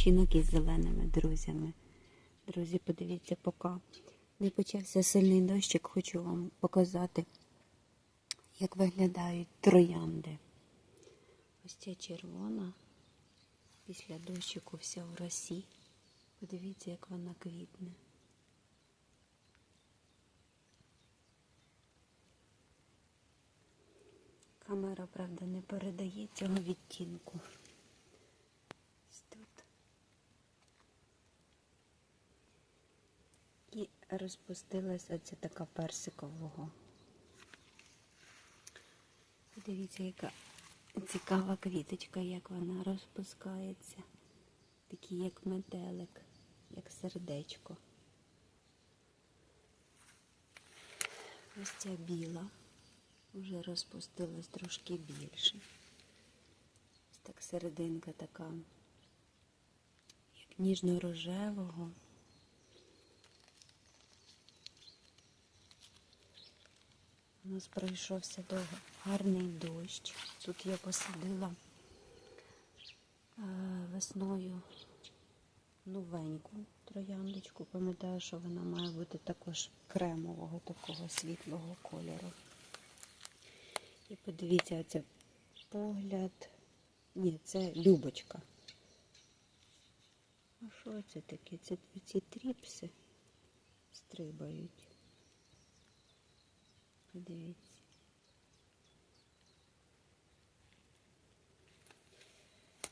Відпочинок із зеленими друзями. Друзі, подивіться, поки не почався сильний дощик, хочу вам показати, як виглядають троянди. Ось ця червона, після дощику вся в росі. Подивіться, як вона квітне. Камера, правда, не передає цього відтінку. Ось тут. І розпустилась оця така персикового. Подивіться, яка цікава квіточка, як вона розпускається. Такий як метелик, як сердечко. Ось ця біла вже розпустилась трошки більше. Ось так серединка така, як ніжно-рожевого. У нас пройшовся довго гарний дощ. Тут я посадила е, весною новеньку трояндочку. Пам'ятаю, що вона має бути також кремового, такого світлого кольору. І подивіться, це погляд. Ні, це Любочка. А що це таке? Це ці тріпси стрибають. Подивіться.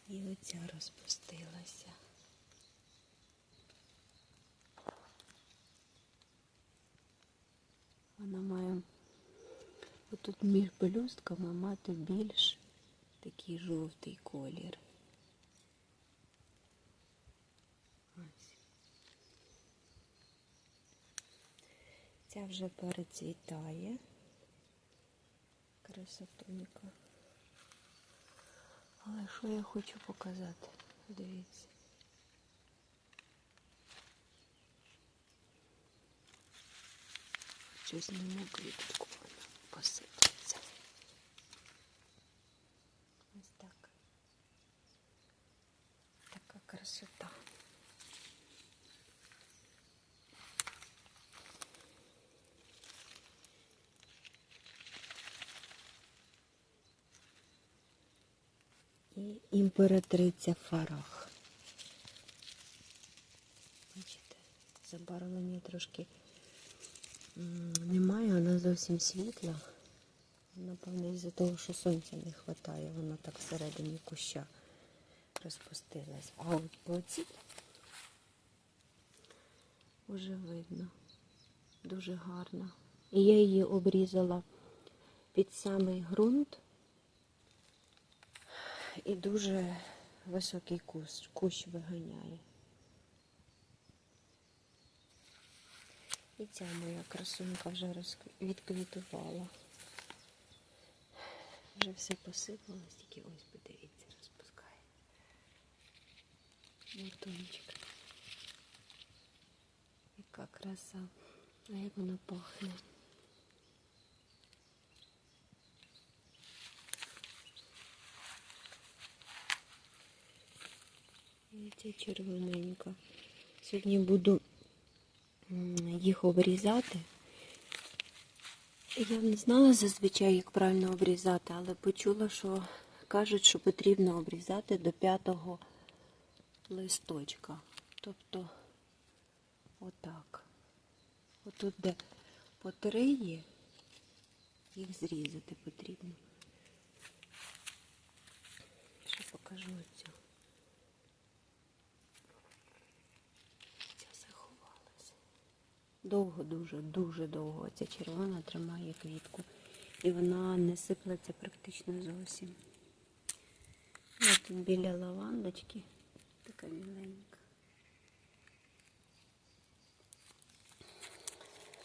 І оця розпустилася. Вона має отут між пелюстками мати більш такий жовтий колір. Ось. Ця вже перецвітає. Красотонька. Але що я хочу показати? Дивіться. Щось не могли вона посипеться. Ось так. Така красота. І імператриця Фарах. Бачите, забарвлення трошки немає, вона зовсім світла. Напевно, із-за того, що сонця не вистачає, вона так всередині куща розпустилась. А от по цій вже видно. Дуже гарно. І я її обрізала під самий ґрунт. І дуже високий кущ, кущ виганяє. І ця моя красунька вже відквітувала. Вже все посипалось, тільки ось подивіться, розпускає. Бутончик. Яка краса. А як вона пахне. Ця червоненька. Сьогодні буду їх обрізати. Я не знала зазвичай, як правильно обрізати, але почула, що кажуть, що потрібно обрізати до п'ятого листочка. Тобто отак. Отут, де по три є, їх зрізати потрібно. Ще покажу оцю. Ця заховалася. Довго, дуже, дуже довго ця червона тримає квітку. І вона не сиплеться практично зовсім. Ось тут біля лавандочки така міленька.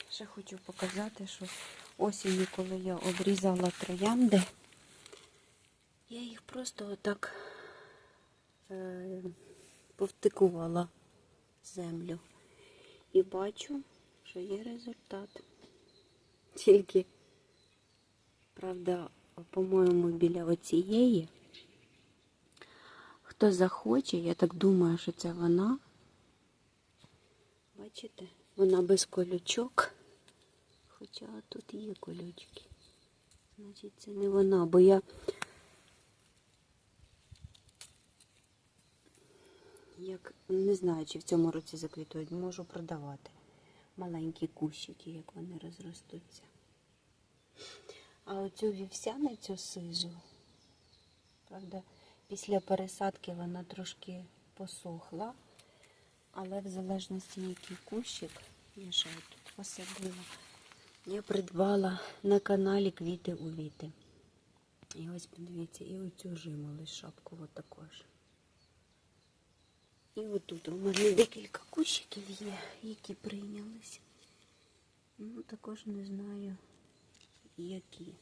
Ще хочу показати, що осінню, коли я обрізала троянди, я їх просто отак е, повтикувала землю. І бачу, що є результат. Тільки, правда, по-моєму, біля оцієї хто захоче, я так думаю, що це вона. Бачите, вона без колючок. Хоча тут є колючки. Значить, це не вона, бо я. Як не знаю, чи в цьому році заквітують, можу продавати маленькі кущики, як вони розростуться. А оцю вівсяницю сижу, правда, після пересадки вона трошки посохла, але в залежності який кущик, я ще тут посадила, я придбала на каналі квіти у віти. І ось подивіться, і оцю жимолий шапку також. І отут у мене декілька кущиків є, які прийнялися. Ну, також не знаю, які.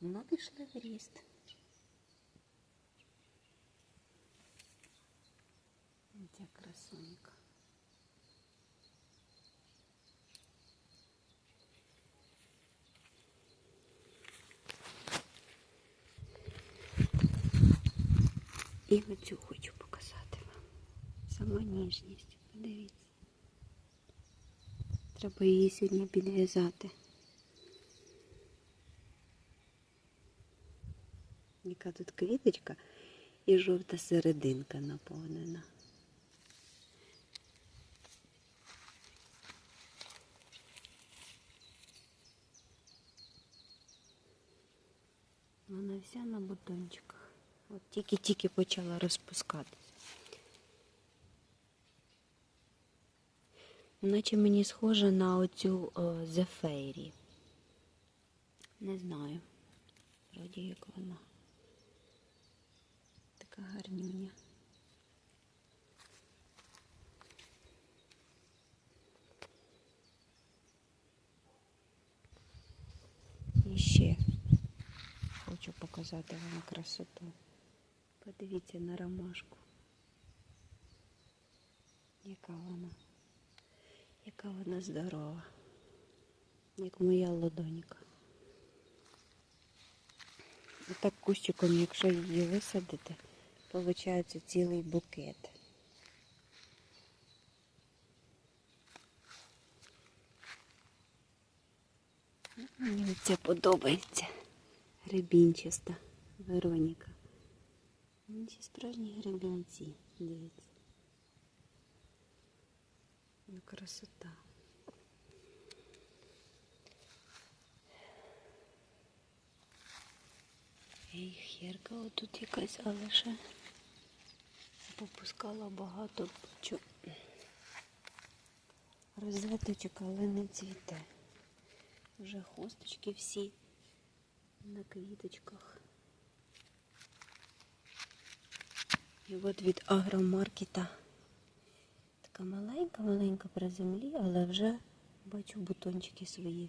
Ну, пішли в ріст. Ця красунька. І оцю хочу. Сама ніжність. Подивіться. Треба її сьогодні підв'язати. Яка тут квіточка і жовта серединка наповнена. Вона вся на бутончиках. От тільки-тільки почала розпускатися. Наче мені схожа на оцю зефейрі. Не знаю. Вроді як вона. Така гарнюня. І ще хочу показати вам красоту. Подивіться на ромашку. Яка вона? Яка вона здорова, як моя ладонька. Отак кущиком, якщо її висадити, виходить цілий букет. Мені це подобається. Гребінчаста Вероніка. Вони справжні гребінці, дивіться. Ну, красота. Ей, херка отут якась, але ще попускала багато чу... розеточок, але не цвіте. Вже хусточки всі на квіточках. І от від агромаркета така маленька-маленька при землі, але вже бачу бутончики свої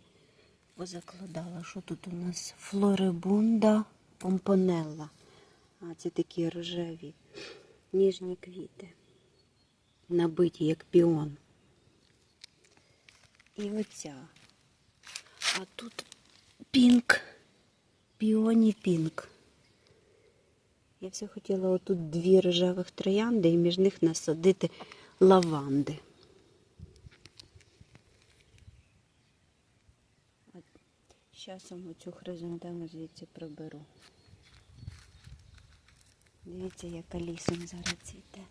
позакладала. Що тут у нас? Флорибунда помпонелла. А це такі рожеві, ніжні квіти. Набиті, як піон. І оця. А тут пінк, піоні пінк. Я все хотіла отут дві рожевих троянди і між них насадити лаванди. Часом оцю хризантему звідси приберу. Дивіться, яка лісом зараз цвіте.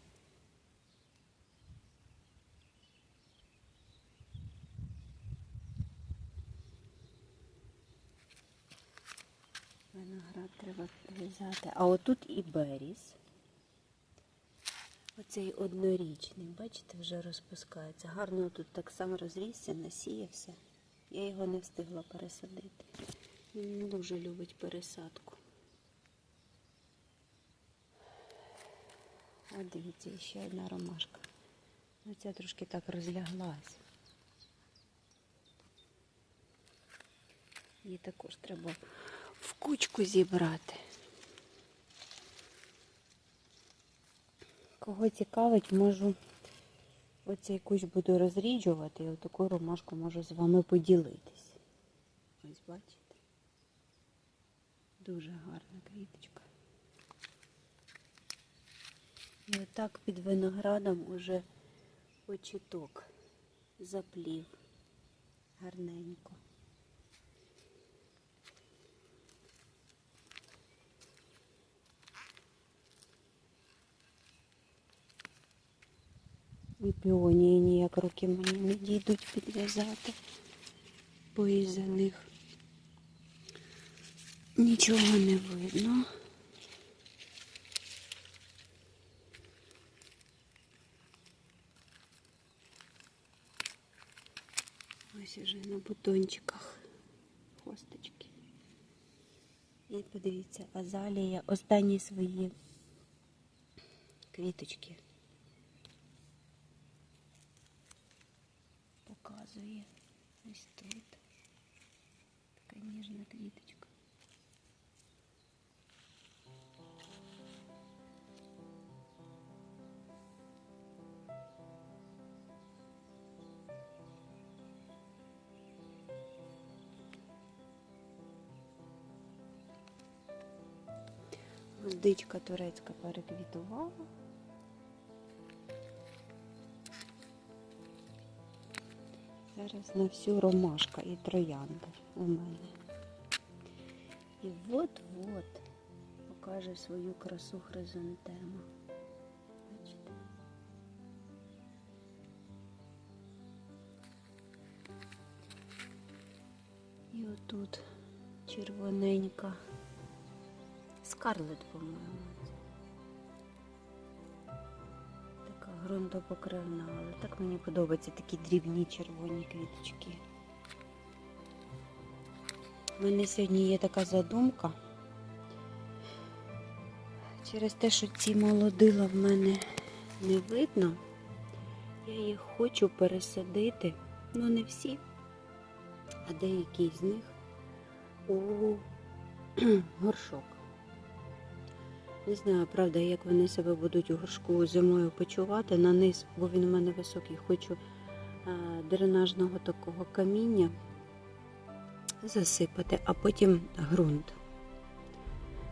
Виноград треба прив'язати. А отут і беріз. Оцей однорічний, бачите, вже розпускається. Гарно тут так само розрісся, насіявся. Я його не встигла пересадити. Він не дуже любить пересадку. А дивіться, ще одна ромашка. Ну, ця трошки так розляглась. Її також треба в кучку зібрати. Кого цікавить, можу оцей кущ буду розріджувати і отаку ромашку можу з вами поділитись. Ось бачите. Дуже гарна квіточка. І отак під виноградом уже початок заплів гарненько. І піонії ніяк руки мені не дійдуть підв'язати, бо із-за них нічого не видно. Ось уже на бутончиках хосточки. І подивіться, азалія останні свої квіточки показує. Ось тут. Така ніжна квіточка. Гвоздичка турецька переквітувала. Зараз на всю ромашка і троянда у мене. І от-от покаже свою красу хризантема. Бачите? І отут червоненька. Скарлет, по-моєму. Така ґрунтопокривна, але так мені подобаються такі дрібні червоні квіточки. У мене сьогодні є така задумка. Через те, що ці молодила в мене не видно, я їх хочу пересадити, ну не всі, а деякі з них у горшок. Не знаю, правда, як вони себе будуть у горшку зимою почувати. На низ, бо він у мене високий, хочу е, дренажного такого каміння засипати, а потім ґрунт,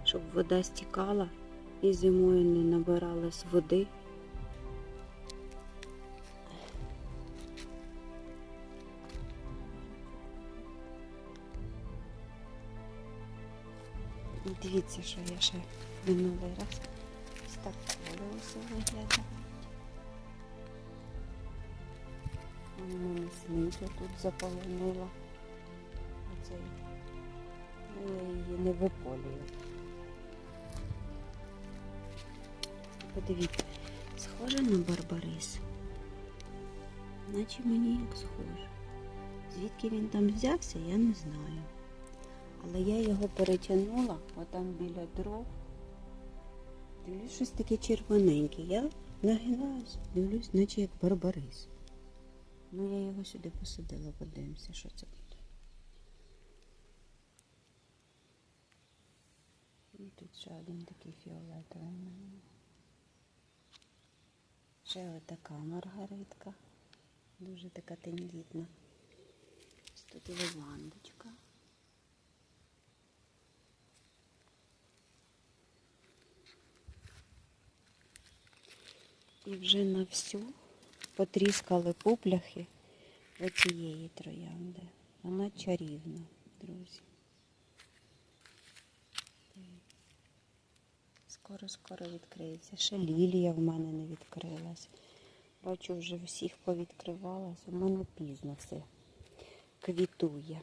щоб вода стікала і зимою не набиралась води. Дивіться, що я ще минулий раз ось так колесо виглядає. У мене знизу тут заполонила. Оцей. Ну, я її не виполюю. Подивіться, схоже на барбарис. Наче мені як схоже. Звідки він там взявся, я не знаю. Але я його перетягнула, отам біля дров. Дивлюсь, щось таке червоненьке. Я нагинаюсь, дивлюсь, наче як барбарис. Ну, я його сюди посадила, подивимося, що це буде. І тут ще один такий фіолетовий. мене. Ще отака маргаритка. Дуже така тендітна. Тут лавандочка. І вже на всю потріскали пупляхи оцієї троянди. Вона чарівна, друзі. Скоро-скоро відкриється. Ще лілія в мене не відкрилась. Бачу, вже всіх повідкривалась. У мене пізно все квітує.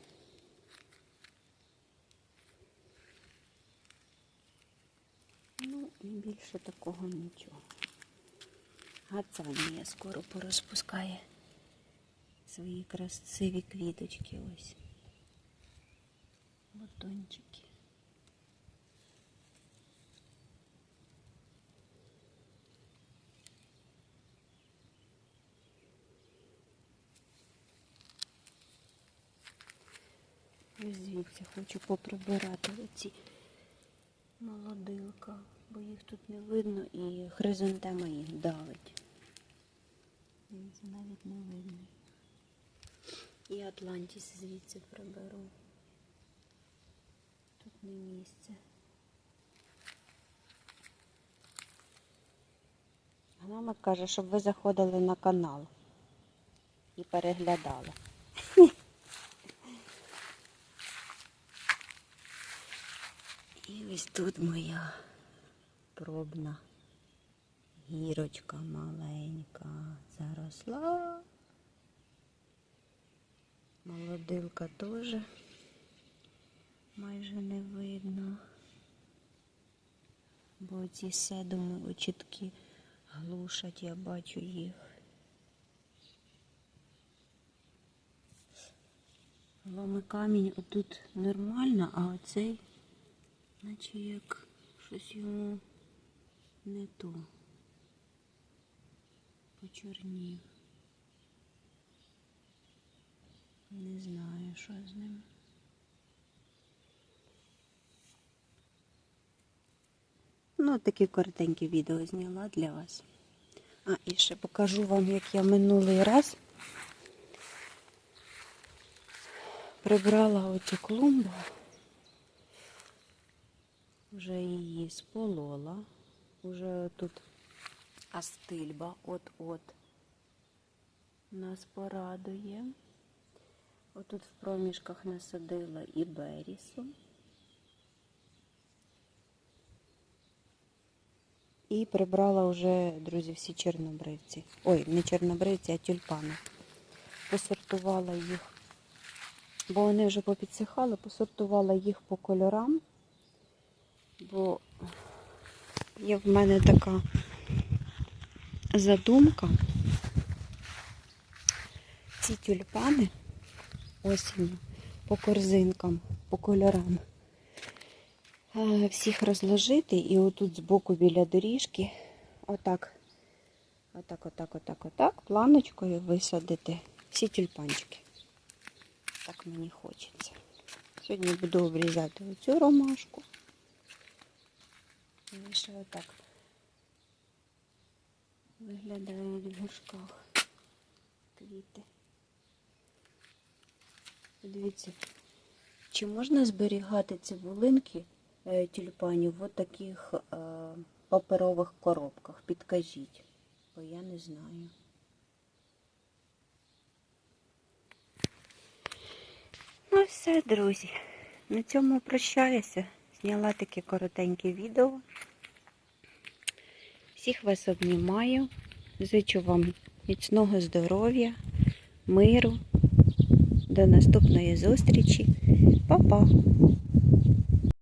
Ну, і більше такого нічого. Гацанія скоро порозпускає свої красиві квіточки ось. Бутончики. Ось звідси хочу поприбирати оці молодилка, бо їх тут не видно і хризантема їх давить. Дивіться, навіть не видно. І Атлантіс звідси приберу. Тут не місце. Гномик каже, щоб ви заходили на канал і переглядали. І ось тут моя пробна гірочка маленька заросла. Молодилка теж майже не видно. Бо ці седуми очітки глушать, я бачу їх. Ломи камінь отут нормально, а оцей, наче як щось йому не то. Почорнів. Не знаю, що з ним. Ну, такі коротенькі відео зняла для вас. А, і ще покажу вам, як я минулий раз прибрала оцю клумбу. Вже її сполола. Уже тут астильба от-от нас порадує. Отут в проміжках насадила і берісу. І прибрала вже, друзі, всі чорнобривці. Ой, не чорнобривці, а тюльпани. Посортувала їх, бо вони вже попідсихали, посортувала їх по кольорам, бо є в мене така задумка. Ці тюльпани осінню по корзинкам, по кольорам е, всіх розложити і отут збоку біля доріжки, отак, отак, отак, отак, отак, планочкою висадити всі тюльпанчики. Так мені хочеться. Сьогодні буду обрізати оцю ромашку. І ще отак виглядають в горшках квіти. Подивіться, чи можна зберігати цибулинки е, тюльпанів в таких е, паперових коробках? Підкажіть, бо я не знаю. Ну все, друзі. На цьому прощаюся. Зняла таке коротеньке відео. Всіх вас обнімаю. Зичу вам міцного здоров'я, миру. До наступної зустрічі. Па-па!